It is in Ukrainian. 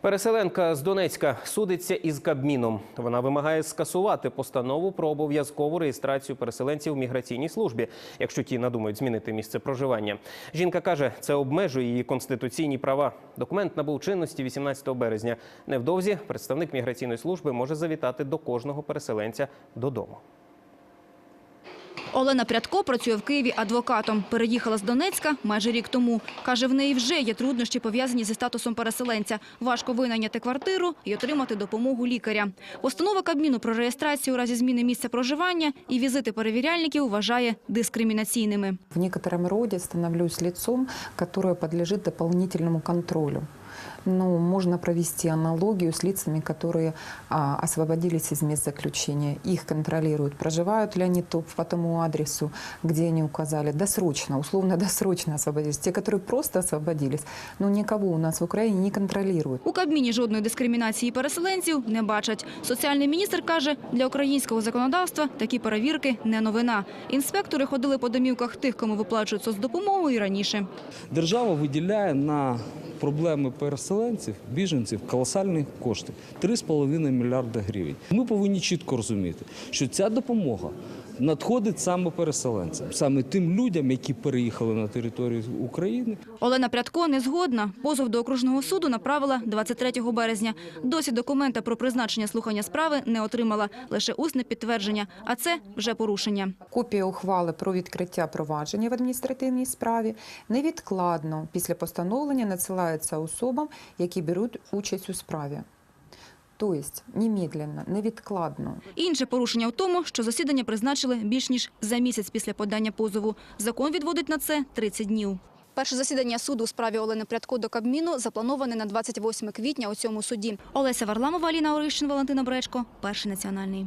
Переселенка з Донецька судиться із Кабміном. Вона вимагає скасувати постанову про обов'язкову реєстрацію переселенців в міграційній службі, якщо ті надумають змінити місце проживання. Жінка каже, це обмежує її конституційні права. Документ набув чинності 18 березня. Невдовзі представник міграційної служби може завітати до кожного переселенця додому. Олена Прядко працює в Києві адвокатом. Переїхала з Донецька майже рік тому. Каже, в неї вже є труднощі, пов'язані зі статусом переселенця. Важко винайняти квартиру і отримати допомогу лікаря. Постанова Кабміну про реєстрацію у разі зміни місця проживання і візити перевіряльників вважає дискримінаційними. В некотором роде становлюсь лицом, которое подлежит дополнительному контролю. Ну, можно провести аналогию с лицами, которые а, освободились из мест заключения. Их контролируют, проживают ли они то, по тому адресу, где они указали, досрочно, условно-досрочно освободились. Те, которые просто освободились, но никого у нас в Украине не контролируют. У Кабміні жодної дискримінації переселенців не бачать. Соціальний міністр каже, для українського законодавства такі перевірки не новина. Інспектори ходили по домівках тих, кому виплачують соцдопомогу і раніше. Держава виділяє на проблеми переселенців, біженців колосальні кошти 3,5 мільярда гривень. Ми повинні чітко розуміти, що ця допомога надходить саме переселенцям, саме тим людям, які переїхали на територію України. Олена Прядко не згодна. Позов до окружного суду направила 23 березня. Досі документа про призначення слухання справи не отримала. Лише усне підтвердження. А це вже порушення. Копія ухвали про відкриття провадження в адміністративній справі невідкладно після постановлення надсилається особам, які беруть участь у справі. Тобто немедленно, невідкладно. Інше порушення в тому, що засідання призначили більш ніж за місяць після подання позову. Закон відводить на це 30 днів. Перше засідання суду у справі Олени Прядко до Кабміну заплановане на 28 квітня у цьому суді. Олеся Варламова, Аліна Орищин, Валентина Бречко. Перший національний.